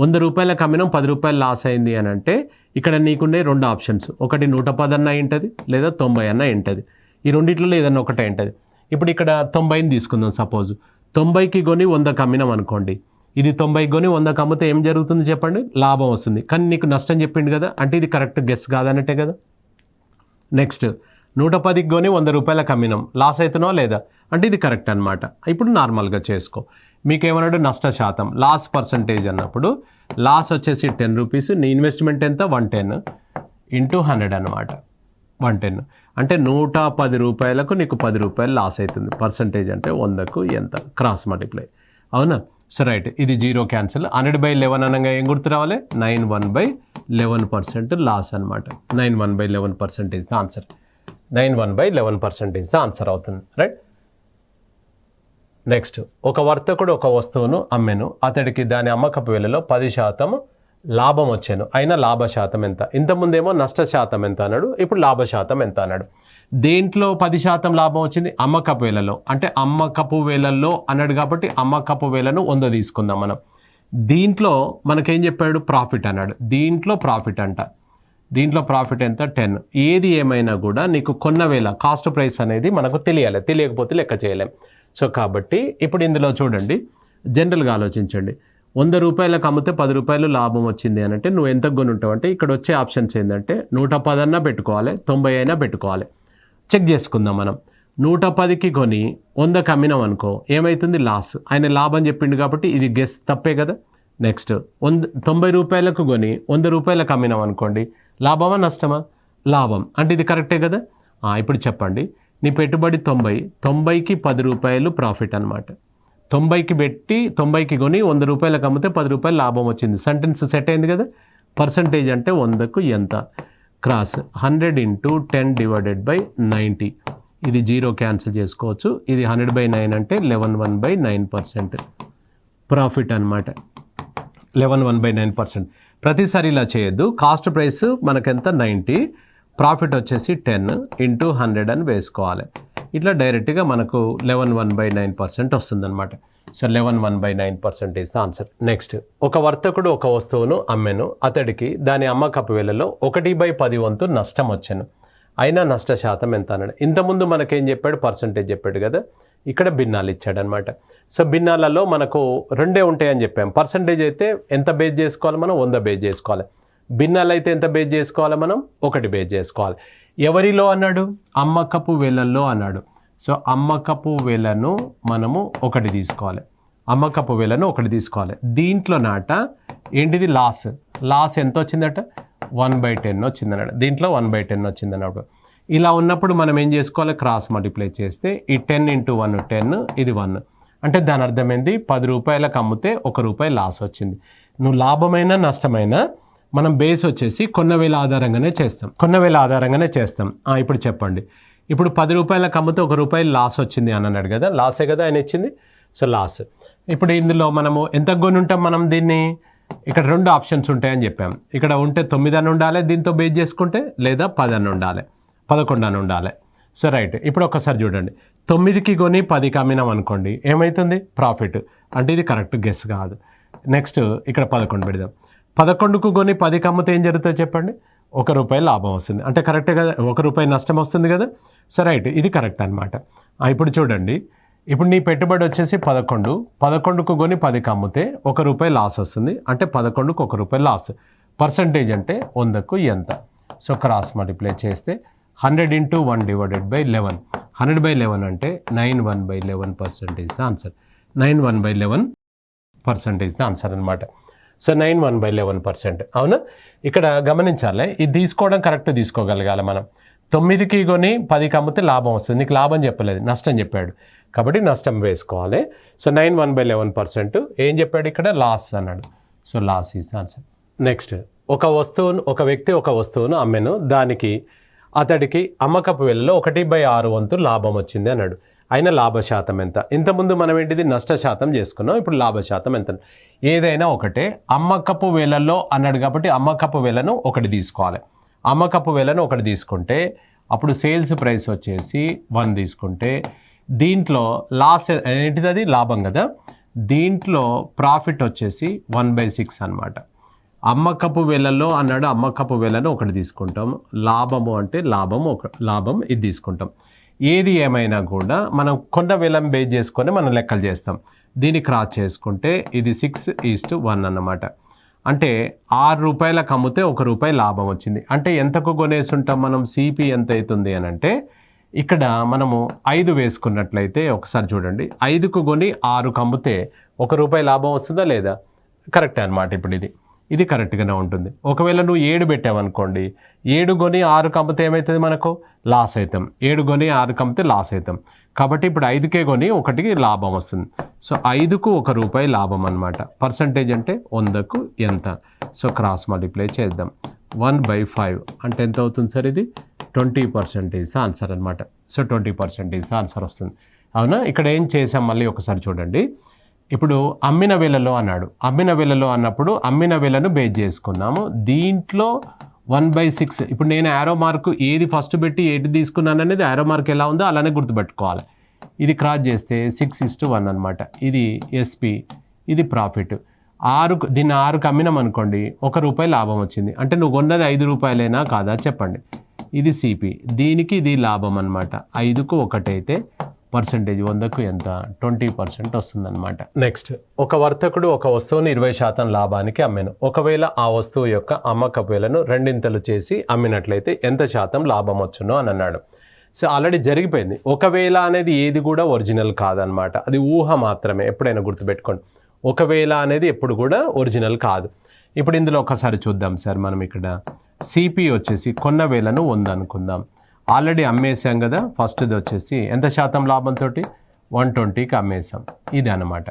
వంద రూపాయలకు అమ్మినాం పది రూపాయలు లాస్ అయింది అని అంటే ఇక్కడ నీకుండే రెండు ఆప్షన్స్. ఒకటి నూట పది అన్న ఉంటుంది లేదా తొంభై అన్న ఉంటుంది ఈ రెండిట్లో ఏదన్నా ఒకటే ఉంటుంది ఇప్పుడు ఇక్కడ తొంభైని తీసుకుందాం సపోజ్. తొంభైకి కొని వందకు అమ్మినాం అనుకోండి. ఇది తొంభైకి కొని వందకు అమ్మితే ఏం జరుగుతుంది చెప్పండి? లాభం వస్తుంది. కానీ నీకు నష్టం చెప్పిండు కదా అంటే ఇది కరెక్ట్ గెస్ కాదన్నట్టే కదా. నెక్స్ట్ నూట పదికి కొని వంద రూపాయలకు అమ్మినాం లాస్ అవుతున్నావా లేదా? అంటే ఇది కరెక్ట్ అనమాట ఇప్పుడు నార్మల్గా చేసుకో. మీకేమన్నాడు? నష్ట శాతం. లాస్ పర్సంటేజ్ అన్నప్పుడు లాస్ వచ్చేసి టెన్ రూపీస్ నీ ఇన్వెస్ట్మెంట్ ఎంత? వన్ టెన్ ఇంటూ హండ్రెడ్ అనమాట వన్ టెన్. అంటే నూట పది రూపాయలకు నీకు పది రూపాయలు లాస్ అవుతుంది పర్సంటేజ్ అంటే వందకు ఎంత? Cross multiply. అవునా? So right. ఇది zero cancel. Hundred by eleven అనగా ఏం గుర్తు రావాలి? Nine one by eleven percent loss అనమాట nine one by eleven percentage the answer. Nine one by eleven percentage the answer అవుతుంది. రైట్? నెక్స్ట్ ఒక వర్తకుడు ఒక వస్తువును అమ్మెను. అతడికి దాని అమ్మకపు వేలలో పది శాతం లాభం వచ్చాను. అయినా లాభ శాతం ఎంత? ఇంతకుముందేమో నష్ట శాతం ఎంత అన్నాడు. ఇప్పుడు లాభ శాతం ఎంత అన్నాడు? దేంట్లో పది శాతం లాభం వచ్చింది? అమ్మకపు వేలలో. అంటే అమ్మకపు వేలల్లో అన్నాడు కాబట్టి అమ్మకపు వేలను వంద తీసుకుందాం మనం. దీంట్లో మనకేం చెప్పాడు? ప్రాఫిట్ అన్నాడు. దీంట్లో ప్రాఫిట్ అంట. దీంట్లో ప్రాఫిట్ ఎంత? టెన్. ఏది ఏమైనా కూడా నీకు కొన్న వేళ కాస్ట్ ప్రైస్ అనేది మనకు తెలియాలి. తెలియకపోతే లెక్క చేయలేం. సో కాబట్టి ఇప్పుడు ఇందులో చూడండి. జనరల్గా ఆలోచించండి. వంద రూపాయలకు అమ్మితే పది రూపాయలు లాభం వచ్చింది అని అంటే నువ్వు ఎంత కొని ఉంటావు అంటే ఇక్కడ వచ్చే ఆప్షన్స్ ఏంటంటే నూట పదన్నా పెట్టుకోవాలి తొంభై అయినా పెట్టుకోవాలి. చెక్ చేసుకుందాం మనం. నూట పదికి కొని వందకి అమ్మినాం అనుకో ఏమవుతుంది లాస్. ఆయన లాభం చెప్పిండు కాబట్టి ఇది గెస్ తప్పే కదా. నెక్స్ట్ వంద తొంభై రూపాయలకు కొని వంద రూపాయలకు అమ్మినాం అనుకోండి లాభమా? నష్టమా? లాభం. అంటే ఇది కరెక్టే కదా? ఇప్పుడు చెప్పండి. నీ పెట్టుబడి తొంభై తొంభైకి పది రూపాయలు ప్రాఫిట్ అనమాట తొంభైకి పెట్టి తొంభైకి కొని వంద రూపాయలకు అమ్మితే పది రూపాయలు లాభం వచ్చింది. సెంటెన్స్ సెట్ అయింది కదా? పర్సంటేజ్ అంటే వందకు ఎంత? Cross hundred into ten divided by ninety. ఇది జీరో క్యాన్సిల్ చేసుకోవచ్చు. ఇది హండ్రెడ్ బై నైన్ అంటే eleven one by nine percent profit అనమాట eleven one by nine percent. ప్రతిసారి ఇలా చేయొద్దు. కాస్ట్ ప్రైస్ మనకెంత? నైంటీ. ప్రాఫిట్ వచ్చేసి టెన్ ఇంటూ హండ్రెడ్ అని వేసుకోవాలి. ఇట్లా డైరెక్ట్గా మనకు eleven one by nine percent వస్తుందన్నమాట. So eleven one by nine percent is answer. Next ఒక వర్తకుడు ఒక వస్తువును అమ్మెను అతడికి దాని అమ్మకపు వేలలో ఒకటి బై పది వంతు నష్టం వచ్చాను. అయినా నష్ట శాతం ఎంత అన్నాడు. ఇంతకుముందు మనకేం చెప్పాడు? పర్సంటేజ్ చెప్పాడు కదా. ఇక్కడ భిన్నాలు ఇచ్చాడనమాట సో భిన్నాలలో మనకు రెండే ఉంటాయని చెప్పాం. పర్సంటేజ్ అయితే ఎంత బేస్ చేసుకోవాలి మనం? వంద బేస్ చేసుకోవాలి. భిన్నాలు అయితే ఎంత బేస్ చేసుకోవాలి మనం? ఒకటి బేస్ చేసుకోవాలి. ఎవరిలో అన్నాడు? అమ్మకపు వేలల్లో అన్నాడు. సో అమ్మకపు వేలను మనము ఒకటి తీసుకోవాలి. అమ్మకపు వేలను ఒకటి తీసుకోవాలి. దీంట్లో నాట ఏంటిది? లాస్ లాస్ ఎంత వచ్చిందట? వన్ బై టెన్ వచ్చిందన్నాడు దీంట్లో వన్ బై టెన్ వచ్చిందన్నప్పుడు ఇలా ఉన్నప్పుడు మనం ఏం చేసుకోవాలి? క్రాస్ మల్టిప్లై చేస్తే ఈ టెన్ ఇంటూ వన్ టెన్ ఇది వన్ అంటే దాని అర్థమైంది పది రూపాయలకు అమ్మితే ఒక రూపాయి లాస్ వచ్చింది. నువ్వు లాభమైనా నష్టమైనా మనం బేస్ వచ్చేసి కొన్న వేల ఆధారంగానే చేస్తాం. కొన్న వేల ఆధారంగానే చేస్తాం. ఆ, ఇప్పుడు చెప్పండి. ఇప్పుడు పది రూపాయలకు అమ్మితే ఒక రూపాయి లాస్ వచ్చింది అని అన్నాడు కదా. లాసే కదా ఆయన ఇచ్చింది? సో లాస్ ఇప్పుడు ఇందులో మనము ఎంత కొని ఉంటాం మనం దీన్ని? ఇక్కడ రెండు ఆప్షన్స్ ఉంటాయని చెప్పాం. ఇక్కడ ఉంటే తొమ్మిది అని ఉండాలి దీంతో బేస్ చేసుకుంటే లేదా పది అని ఉండాలి. పదకొండు అని ఉండాలి. సో రైట్ ఇప్పుడు ఒకసారి చూడండి. తొమ్మిదికి కొని పదికి అమ్మినాం అనుకోండి ఏమవుతుంది ప్రాఫిట్ అంటే ఇది కరెక్ట్ గెస్ కాదు. నెక్స్ట్ ఇక్కడ పదకొండు పెడదాం. పదకొండుకు కొని పదికి అమ్మితే ఏం జరుగుతుందో చెప్పండి. ఒక రూపాయి లాభం వస్తుంది. అంటే కరెక్టే కదా ఒక రూపాయి నష్టం వస్తుంది కదా? సరే రైట్ ఇది కరెక్ట్ అనమాట ఇప్పుడు చూడండి. ఇప్పుడు నీ పెట్టుబడి వచ్చేసి పదకొండు. పదకొండుకు కొని పదికి అమ్మితే ఒక రూపాయి లాస్ వస్తుంది. అంటే పదకొండుకు ఒక రూపాయి లాస్ పర్సంటేజ్ అంటే వందకు ఎంత? సో క్రాస్ మల్టిప్లై చేస్తే hundred into one divided by eleven hundred by eleven అంటే nine one by eleven percentage answer nine one by eleven percentage answer అనమాట so nine one by eleven percent. అవునా? ఇక్కడ గమనించాలి. ఇది తీసుకోవడం కరెక్ట్ తీసుకోగలగాలి మనం. తొమ్మిదికి కొని పదికి అమ్మితే లాభం వస్తుంది. నీకు లాభం చెప్పలేదు. నష్టం చెప్పాడు. కాబట్టి నష్టం వేసుకోవాలి. So nine one by eleven percent. ఏం చెప్పాడు ఇక్కడ? లాస్ అన్నాడు. So loss is answer. Next ఒక వస్తువును ఒక వ్యక్తి ఒక వస్తువును అమ్మెను. దానికి అతడికి అమ్మకపు వెలలో ఒకటి బై ఆరు వంతు లాభం వచ్చింది అన్నాడు. అయిన లాభశాతం ఎంత? ఇంతకుముందు మనం ఏంటిది? నష్ట శాతం చేసుకున్నాం. ఇప్పుడు లాభశాతం ఎంత? ఏదైనా ఒకటే. అమ్మకపు వేలల్లో అన్నాడు కాబట్టి అమ్మకపు వేలను ఒకటి తీసుకోవాలి. అమ్మకపు వేలను ఒకటి తీసుకుంటే అప్పుడు సేల్స్ ప్రైస్ వచ్చేసి వన్ తీసుకుంటే దీంట్లో లాస్ ఏంటిది అది? లాభం కదా. దీంట్లో ప్రాఫిట్ వచ్చేసి వన్ బై సిక్స్ అనమాట అమ్మకపు వేలలో అన్నాడు అమ్మకపు వేలను ఒకటి తీసుకుంటాం. లాభము అంటే లాభం ఒక లాభం ఇది తీసుకుంటాం. ఏది ఏమైనా కూడా మనం కొండ వెలం బేస్ చేసుకొని మనం లెక్కలు చేస్తాం. దీన్ని క్రాస్ చేసుకుంటే ఇది సిక్స్ ఈస్ట్ వన్ అన్నమాట. అంటే ఆరు రూపాయలకు అమ్మితే ఒక రూపాయి లాభం వచ్చింది. అంటే ఎంతకు కొనేసి ఉంటాం మనం? సిపి ఎంత అవుతుంది అని అంటే ఇక్కడ మనము ఐదు వేసుకున్నట్లయితే ఒకసారి చూడండి. ఐదుకు కొని ఆరుకు అమ్మితే ఒక రూపాయి లాభం వస్తుందా లేదా? కరెక్ట్ అనమాట ఇప్పుడు ఇది. ఇది కరెక్ట్గానే ఉంటుంది. ఒకవేళ నువ్వు ఏడు పెట్టావనుకోండి ఏడు కొని ఆరు కమ్మితే ఏమవుతుంది మనకు? లాస్ అవుతాం ఏడు కొని ఆరు కమ్మితే లాస్ అవుతాం కాబట్టి ఇప్పుడు ఐదుకే కొని ఒకటికి లాభం వస్తుంది. సో ఐదుకు ఒక రూపాయి లాభం అనమాట పర్సంటేజ్ అంటే వందకు ఎంత? సో క్రాస్ మల్టిప్లై చేద్దాం. వన్ బై ఫైవ్ అంటే ఎంత అవుతుంది సార్ ఇది? ట్వంటీ పర్సెంటేజ్ ఆన్సర్ అనమాట సో ట్వంటీ పర్సెంటేజ్ ఆన్సర్ వస్తుంది. అవునా? ఇక్కడ ఏం చేసాం మళ్ళీ ఒకసారి చూడండి. ఇప్పుడు అమ్మిన వేలలో అన్నాడు. అమ్మిన వేలలో అన్నప్పుడు అమ్మిన వేలను బేస్ చేసుకున్నాము. దీంట్లో వన్ బై సిక్స్ ఇప్పుడు నేను యారో మార్క్ ఏది ఫస్ట్ పెట్టి ఏది తీసుకున్నాను అనేది యారో మార్క్ ఎలా ఉందో అలానే గుర్తుపెట్టుకోవాలి. ఇది క్రాస్ చేస్తే సిక్స్ ఇస్టు వన్ అనమాట ఇది ఎస్పి ఇది ప్రాఫిట్ ఆరు దీన్ని ఆరుకు అమ్మినాం అనుకోండి ఒక రూపాయి లాభం వచ్చింది. అంటే నువ్వు కొన్నది ఐదు రూపాయలైనా కాదా చెప్పండి. ఇది సిపి దీనికి ఇది లాభం అనమాట ఐదుకు ఒకటైతే పర్సెంటేజ్ వందకు ఎంత? ట్వంటీ పర్సెంట్ వస్తుందన్నమాట. నెక్స్ట్ ఒక వర్తకుడు ఒక వస్తువుని ఇరవై శాతం లాభానికి అమ్మాను. ఒకవేళ ఆ వస్తువు యొక్క అమ్మకపు వేలను రెండింతలు చేసి అమ్మినట్లయితే ఎంత శాతం లాభం వచ్చునో అని అన్నాడు. సో ఆల్రెడీ జరిగిపోయింది. ఒకవేళ అనేది ఏది కూడా ఒరిజినల్ కాదనమాట అది ఊహ మాత్రమే ఎప్పుడైనా గుర్తుపెట్టుకోండి. ఒకవేళ అనేది ఎప్పుడు కూడా ఒరిజినల్ కాదు. ఇప్పుడు ఇందులో ఒకసారి చూద్దాం సార్ మనం ఇక్కడ. సిపి వచ్చేసి కొన్న వేలను ఉందనుకుందాం ఆల్రెడీ అమ్మేసాం కదా ఫస్ట్ది వచ్చేసి ఎంత శాతం లాభంతో వన్ ట్వంటీకి అమ్మేసాం ఇది అనమాట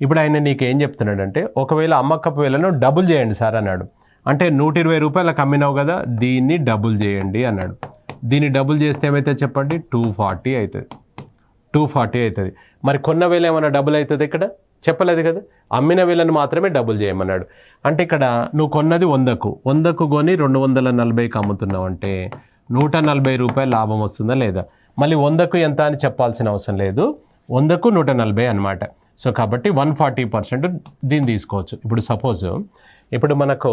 ఇప్పుడు ఆయన నీకు ఏం చెప్తున్నాడంటే ఒకవేళ అమ్మకపు వేలను డబుల్ చేయండి సార్ అన్నాడు. అంటే నూట ఇరవై రూపాయలకు అమ్మినావు కదా దీన్ని డబుల్ చేయండి అన్నాడు. దీన్ని డబుల్ చేస్తే ఏమైతే చెప్పండి? టూ ఫార్టీ అవుతుంది టూ ఫార్టీ అవుతుంది మరి కొన్న వేళ ఏమైనా డబుల్ అవుతుంది ఇక్కడ? చెప్పలేదు కదా. అమ్మిన వేలను మాత్రమే డబుల్ చేయమన్నాడు. అంటే ఇక్కడ నువ్వు కొన్నది వందకు వందకు కొని రెండు వందల నలభైకి అమ్ముతున్నావు అంటే నూట నలభై రూపాయలు లాభం వస్తుందా లేదా? మళ్ళీ వందకు ఎంత అని చెప్పాల్సిన అవసరం లేదు. వందకు నూట నలభై అనమాట సో కాబట్టి వన్ ఫార్టీ పర్సెంట్ దీన్ని తీసుకోవచ్చు. ఇప్పుడు సపోజ్ ఇప్పుడు మనకు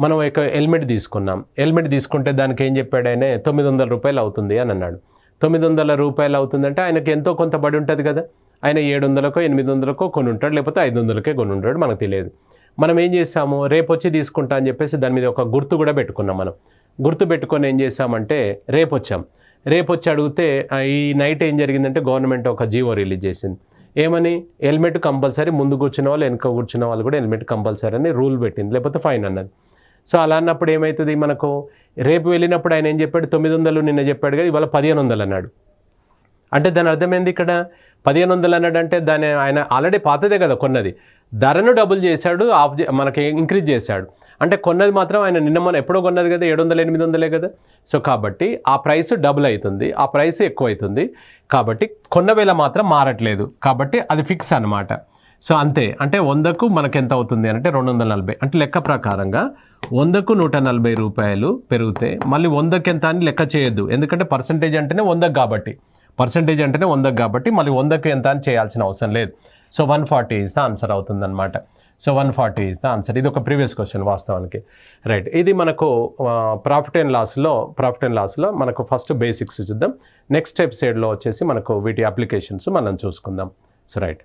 మనం ఒక హెల్మెట్ తీసుకున్నాం. హెల్మెట్ తీసుకుంటే దానికి ఏం చెప్పాడు ఆయన? తొమ్మిది వందల రూపాయలు అవుతుంది అని అన్నాడు. తొమ్మిది వందల రూపాయలు అవుతుందంటే ఆయనకి ఎంతో కొంత బడి ఉంటుంది కదా. ఆయన ఏడు వందలకో ఎనిమిది వందలకో కొని ఉంటాడు లేకపోతే ఐదు వందలకే కొని ఉంటాడు మనకు తెలియదు. మనం ఏం చేసాము రేపు వచ్చి తీసుకుంటా అని చెప్పేసి దాని మీద ఒక గుర్తు కూడా పెట్టుకున్నాం మనం. గుర్తుపెట్టుకొని ఏం చేసామంటే రేపు వచ్చాం రేపు వచ్చి అడిగితే ఈ నైట్ ఏం జరిగిందంటే గవర్నమెంట్ ఒక జీవో రిలీజ్ చేసింది. ఏమని? హెల్మెట్ కంపల్సరీ ముందు కూర్చున్న వాళ్ళు వెనుక కూర్చున్న వాళ్ళు కూడా హెల్మెట్ కంపల్సరీ అని రూల్ పెట్టింది లేకపోతే ఫైన్ అన్నది. సో అలా అన్నప్పుడు ఏమవుతుంది మనకు? రేపు వెళ్ళినప్పుడు ఆయన ఏం చెప్పాడు? తొమ్మిది వందలు నిన్న చెప్పాడు కదా ఇవాళ పదిహేను వందలు అన్నాడు. అంటే దాని అర్థమైంది ఇక్కడ? పదిహేను వందలు అన్నాడు అంటే దాని ఆయన ఆల్రెడీ పాతదే కదా కొన్నది. ధరను డబుల్ చేశాడు ఆఫ్ మనకి ఇంక్రీజ్ చేశాడు. అంటే కొన్నది మాత్రం ఆయన నిన్న మనం ఎప్పుడో కొన్నది కదా ఏడు వందల ఎనిమిది వందలే కదా. సో కాబట్టి ఆ ప్రైస్ డబుల్ అవుతుంది ఆ ప్రైస్ ఎక్కువ అవుతుంది కాబట్టి కొన్న వేళ మాత్రం మారట్లేదు. కాబట్టి అది ఫిక్స్ అనమాట సో అంతే అంటే వందకు మనకు ఎంత అవుతుంది అంటే రెండు వందల నలభై. అంటే లెక్క ప్రకారంగా వందకు నూట నలభై రూపాయలు పెరిగితే మళ్ళీ వందకి ఎంత అని లెక్క చేయొద్దు. ఎందుకంటే పర్సంటేజ్ అంటేనే వందకు కాబట్టి. పర్సంటేజ్ అంటేనే వందకు కాబట్టి మళ్ళీ వందకు ఎంత అని చేయాల్సిన అవసరం లేదు. So one forty is the answer అవుతుందన్నమాట. So one forty is the answer ఇది ఒక ప్రీవియస్ క్వశ్చన్ వాస్తవానికి. రైట్ ఇది మనకు ప్రాఫిట్ అండ్ లాస్లో ప్రాఫిట్ అండ్ లాస్లో మనకు ఫస్ట్ బేసిక్స్ చూద్దాం. నెక్స్ట్ ఎపిసోడ్లో వచ్చేసి మనకు వీటి అప్లికేషన్స్ మనం చూసుకుందాం. So right